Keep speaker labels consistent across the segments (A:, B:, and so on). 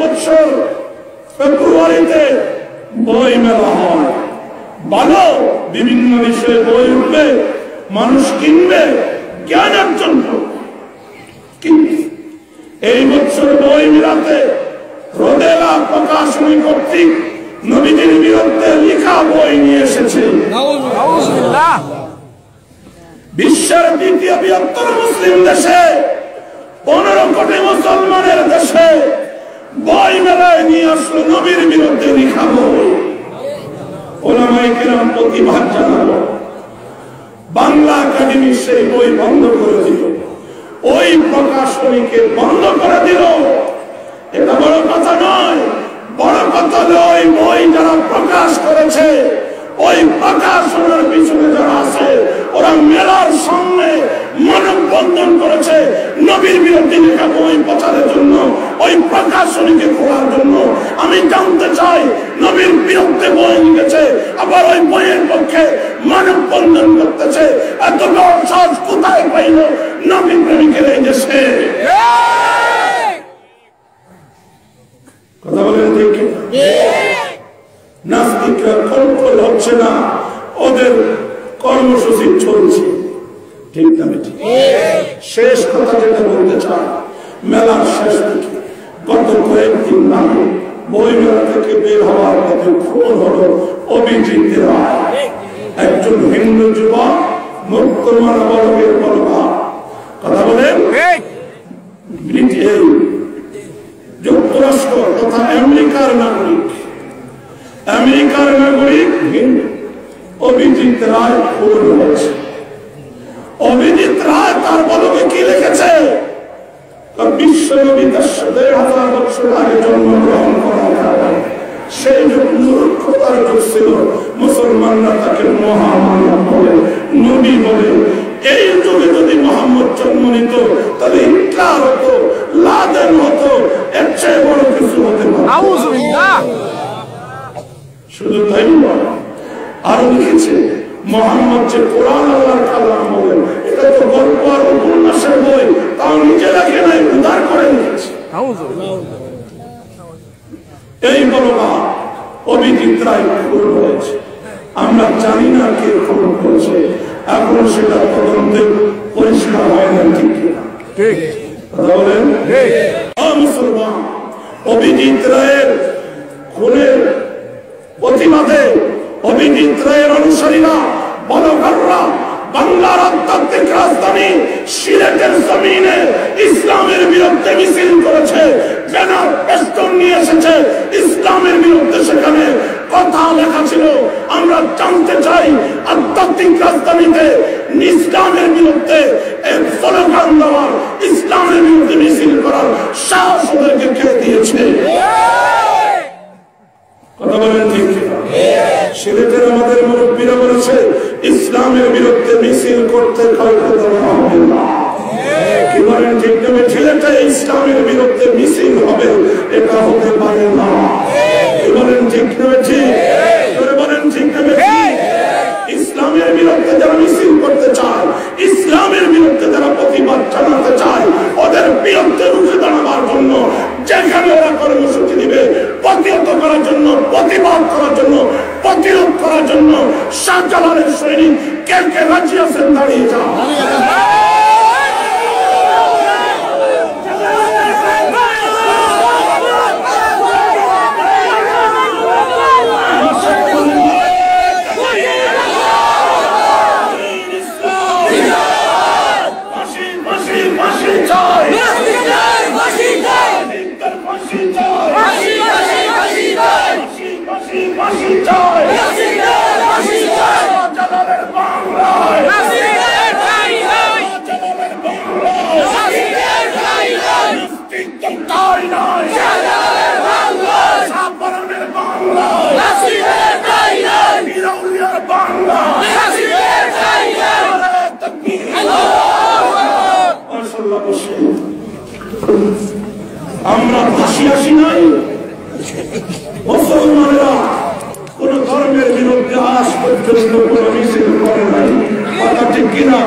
A: বছর ফেব্রুয়ারিতে বই মেলা হয়। ভালো বিভিন্ন বিষয়ে বই উঠবে, মানুষ কিনবে, জ্ঞান একজন এই বছর বই মেলাতে রোদেলা প্রকাশনী কর্তৃক নবীজির বিরুদ্ধে লেখা বই নিয়ে এসেছে বিশ্বের দ্বিতীয় বৃহত্তর মুসলিম দেশে পনেরো কোটি মুসলমানের দেশে বই আসলো নবীর বিরুদ্ধে লেখা বই। ওলামাই কিরাম প্রতিবাদ জানালো। বাংলা একাডেমি সেই বই বন্ধ করে দিল। ওই প্রকাশনীকে বন্ধ করে দিল। এটা বড় কথা নয়, বড় কথা ওই বই যারা প্রকাশ করেছে, ওই প্রকাশনের পিছনে যারা আছে, ওরা মেলার সামনে মানববন্ধন করেছে। নবীর বিরুদ্ধে লেখা বই প্রচারের জন্য ওই প্রকাশনীকে খোলার জন্য আমি জানতে চাই, নবীর বিরুদ্ধে বই লিখেছে আবার ওই বইয়ের পক্ষে মানববন্ধন করতেছে। এত সাহস কোথায় পাইল? নবীন প্রেমিকের এই হচ্ছে না, ওদের কর্মসূচি চলছে। ঠিক? শেষ কথা যেটা বলতে চাই, মেলার শেষ দিকে গত কয়েকদিন আগে মেলা থেকে বের হওয়ার পথে খুন হলো অভিজিৎ রায় একজন হিন্দু যুবক মুক্তমানা বলকের বলবা কথা বলেন? যুক্তরাষ্ট্র তথা আমেরিকার নাগরিক। আমেরিকার নাগরিক অভিজিৎ রায় খুন হয়েছে। অভিজিৎ রায় তার বলকে কি লিখেছে? তার তার নবী যদি মোহাম্মদ জন্ম নিত, তাহলে আরও লিখেছে, মোহাম্মদ যে কোরআন আল্লাহর কালাম বলেন এটা তো গল্প আর উপন্যাসের বই তাও নিজে লেখে নাই উদ্ধার করে লিখেছে এই বলবা অভিজিৎ রায় খুন হয়েছে। আমরা জানি না কে খুন করেছে এখন সেটা তদন্তে পরিষ্কার হয় না? ঠিক। মুসলমান অভিজিৎ রায়ের খুনের প্রতিবাদে অভিজিৎ রায়ের অনুসারীরা বলকাররা বাংলার আধ্যাত্মিক রাজধানী সিলেটের জমিনে ইসলামের বিরুদ্ধে মিছিল করেছে ব্যানার পেস্টন নিয়ে এসেছে ইসলামের বিরুদ্ধে সেখানে কথা লেখা ছিল। আমরা জানতে চাই আধ্যাত্মিক রাজধানীতে ইসলামের বিরুদ্ধে ইসলামের বিরুদ্ধে মিছিল করার সাহস ওদেরকে কে দিয়েছে? কথা ইসলামের বিরুদ্ধে মিছিল করতে ইসলামের বিরুদ্ধে মিছিল হবে, এটা হতে পারে না। বলেন ঠিক করে বলেন ঠিক তবে ইসলামের বিরুদ্ধে যারা মিছিল করতে চায়, ইসলামের বিরুদ্ধে যারা প্রতিবাদ জানাতে চায়, ওদের বিরুদ্ধে রুখে দাঁড়াবার জন্য যেখানে ওরা কর্মসূচি দিবে, প্রতিহত করার জন্য, প্রতিবাদ করার জন্য, প্রতিরোধ করার জন্য শাহজালালের সৈনিক কে কে রাজি আছেন দাঁড়িয়ে যাও। আমরা ভাসি আসি নাই। মুসলমানেরা কোন ধর্মের বিরুদ্ধে আজ পর্যন্ত কোন মিছিল করে নাই। কথা ঠিক কিনা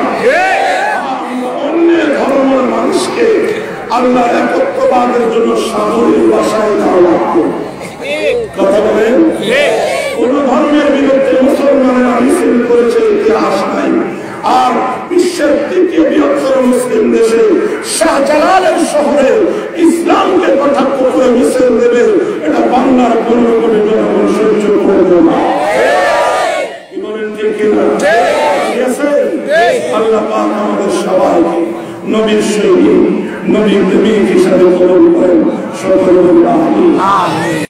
A: আমরা অন্য ধর্মের মানুষকে আল্লাহ একত্রবাদের জন্য সাগরের বাসায় লাগবে কথা বলেন? কোন ধর্মের বিরুদ্ধে মুসলমানেরা মিছিল করেছে ইতিহাস নাই। আর বিশ্বের তৃতীয় বৃহত্তর মুসলিম দেশে শাহজালালের শহরে ইসলামকে কটাক্ষ করে মিছিল দেবে, এটা বাংলার পনেরো কোটি জনগণ সহ্য করবে না। কিনা? আল্লাহ আমাদের সবাইকে নবীর শৈলী নবীর প্রেমিক হিসাবে কবল করেন সকল আমিন